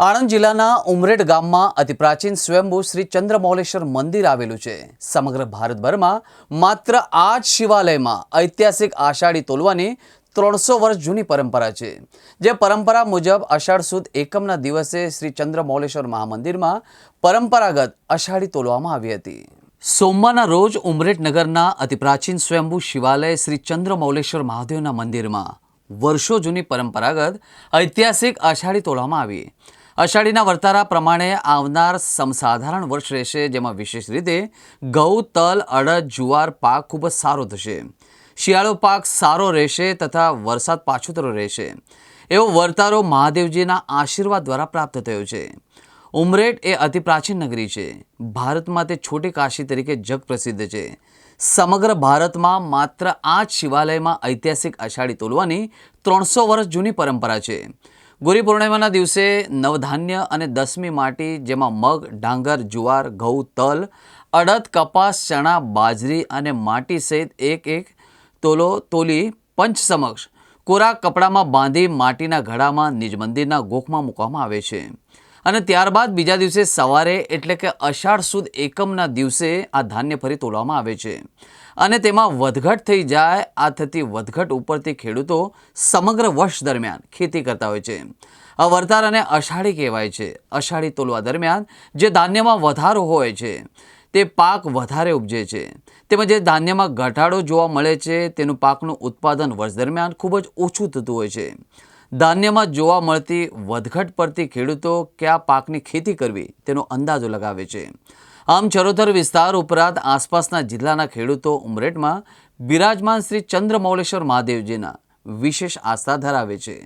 આણંદ જિલ્લાના ઉમરેડ ગામમાં અતિ પ્રાચીન સ્વયંભૂ શ્રી ચંદ્રમૌલેશ્વર મંદિર આવેલું છે. સમગ્ર ભારતભરમાં માત્ર આ જ શિવાલયમાં ઐતિહાસિક આષાઢી તોલવાની ત્રણસો વર્ષ જૂની પરંપરા છે. જે પરંપરા મુજબ અષાઢ સુદ એકમના દિવસે શ્રી ચંદ્રમૌલેશ્વર મહામંદિરમાં પરંપરાગત અષાઢી તોલવામાં આવી હતી. સોમવારના રોજ ઉમરેઠ નગરના અતિ પ્રાચીન સ્વયંભૂ શિવાલય શ્રી ચંદ્રમૌલેશ્વર મહાદેવના મંદિરમાં વર્ષો જૂની પરંપરાગત ઐતિહાસિક અષાઢી તોડવામાં આવી. અષાઢીના વર્તારા પ્રમાણે આવનાર સમસાધારણ વર્ષ રહેશે, જેમાં વિશેષ રીતે ઘઉં તલ, અડદ, જુવાર પાક ખૂબ જ સારો થશે. શિયાળો પાક સારો રહેશે તથા વરસાદ પાછોતરો રહેશે. એવો વર્તારો મહાદેવજીના આશીર્વાદ દ્વારા પ્રાપ્ત થયો છે. ઉમરેટ એ અતિ પ્રાચીન નગરી છે. ભારતમાં તે છોટી કાશી તરીકે જગ પ્રસિદ્ધ છે. સમગ્ર ભારતમાં માત્ર આ જ શિવાલયમાં ઐતિહાસિક અષાઢી તોલવાની ત્રણસો વર્ષ જૂની પરંપરા છે. ગુરી પૂર્ણિમાના દિવસે નવધાન્ય અને દસમી માટી, જેમાં મગ, ડાંગર, જુવાર, ઘઉં, તલ, અડદ, કપાસ, ચણા, બાજરી અને માટી સહિત એક એક તોલો, તોલી પંચ સમક્ષ કોરા કપડામાં બાંધી માટીના ઘડામાં, નિજ મંદિરના ગોખમાં મૂકવામાં આવે છે. અને ત્યારબાદ બીજા દિવસે સવારે એટલે કે અષાઢ સુદ એકમના દિવસે આ ધાન્ય ફરી તોડવામાં આવે છે. અને તેમાં વધઘટ થઈ જાય, આ થતી વધઘટ ઉપરથી ખેડૂતો સમગ્ર વર્ષ દરમિયાન ખેતી કરતા હોય છે. આ વર્તાર અને અષાઢી કહેવાય છે. અષાઢી તોલવા દરમિયાન જે ધાન્યમાં વધારો હોય છે, તે પાક વધારે ઉપજે છે. તેમજ જે ધાન્યમાં ઘટાડો જોવા મળે છે, તેનું પાકનું ઉત્પાદન વર્ષ દરમિયાન ખૂબ જ ઓછું થતું હોય છે. ધાન્યમાં જોવા મળતી વધઘટ પરથી ખેડૂતો કયા પાકની ખેતી કરવી તેનો અંદાજો લગાવે છે. આમ ચરોતર વિસ્તાર ઉપરાંત આસપાસના જિલ્લાના ખેડૂતો ઉમરેઠમાં બિરાજમાન શ્રી ચંદ્રમૌલેશ્વર મહાદેવજીના વિશેષ આસ્થા ધરાવે છે.